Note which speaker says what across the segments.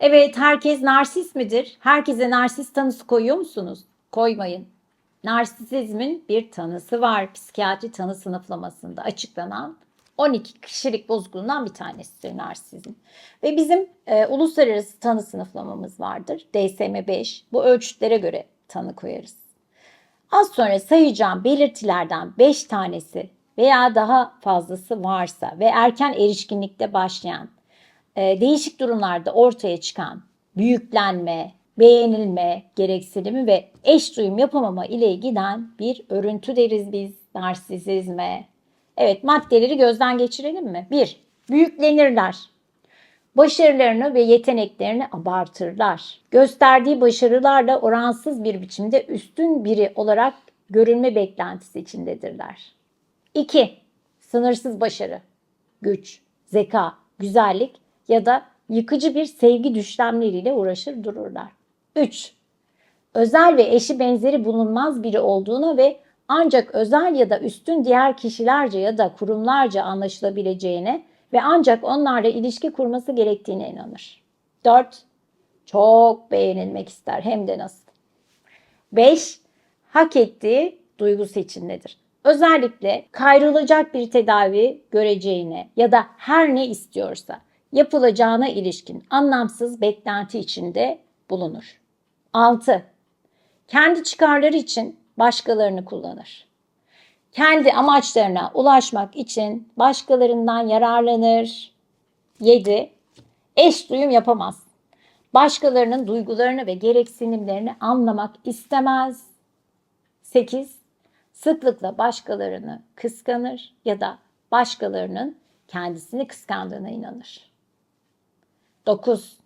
Speaker 1: Evet, herkes narsist midir? Herkese narsist tanısı koyuyor musunuz? Koymayın. Narsisizmin bir tanısı var. Psikiyatri tanı sınıflamasında açıklanan 12 kişilik bozukluğundan bir tanesidir narsizm. Ve bizim e, uluslararası tanı sınıflamamız vardır. DSM-5. Bu ölçütlere göre tanı koyarız. Az sonra sayacağım belirtilerden 5 tanesi veya daha fazlası varsa ve erken erişkinlikte başlayan değişik durumlarda ortaya çıkan büyüklenme, beğenilme gereksinimi ve eş duyum yapamama ile giden bir örüntü deriz biz narsisizme. Evet maddeleri gözden geçirelim mi? 1. Büyüklenirler. Başarılarını ve yeteneklerini abartırlar. Gösterdiği başarılarla oransız bir biçimde üstün biri olarak görülme beklentisi içindedirler. 2. Sınırsız başarı, güç, zeka, güzellik ya da yıkıcı bir sevgi düşlemleriyle uğraşır dururlar. 3. Özel ve eşi benzeri bulunmaz biri olduğuna ve ancak özel ya da üstün diğer kişilerce ya da kurumlarca anlaşılabileceğine ve ancak onlarla ilişki kurması gerektiğine inanır. 4. Çok beğenilmek ister hem de nasıl. 5. Hak ettiği duygusu içindedir. Özellikle kayrılacak bir tedavi göreceğine ya da her ne istiyorsa yapılacağına ilişkin anlamsız beklenti içinde bulunur. 6. Kendi çıkarları için başkalarını kullanır. Kendi amaçlarına ulaşmak için başkalarından yararlanır. 7. Eş duyum yapamaz. Başkalarının duygularını ve gereksinimlerini anlamak istemez. 8. Sıklıkla başkalarını kıskanır ya da başkalarının kendisini kıskandığına inanır. 9.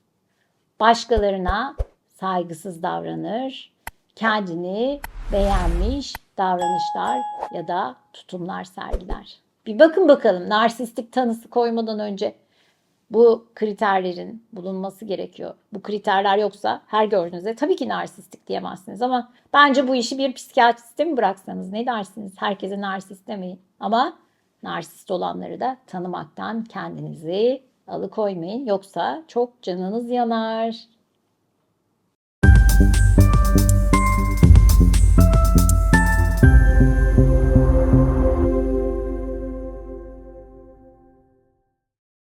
Speaker 1: Başkalarına saygısız davranır. Kendini beğenmiş davranışlar ya da tutumlar sergiler. Bir bakın bakalım narsistik tanısı koymadan önce bu kriterlerin bulunması gerekiyor. Bu kriterler yoksa her gördüğünüzde tabii ki narsistik diyemezsiniz ama bence bu işi bir psikiyatriste mi bıraksanız ne dersiniz? Herkese narsist demeyin. Ama narsist olanları da tanımaktan kendinizi alıkoymayın. Yoksa çok canınız yanar.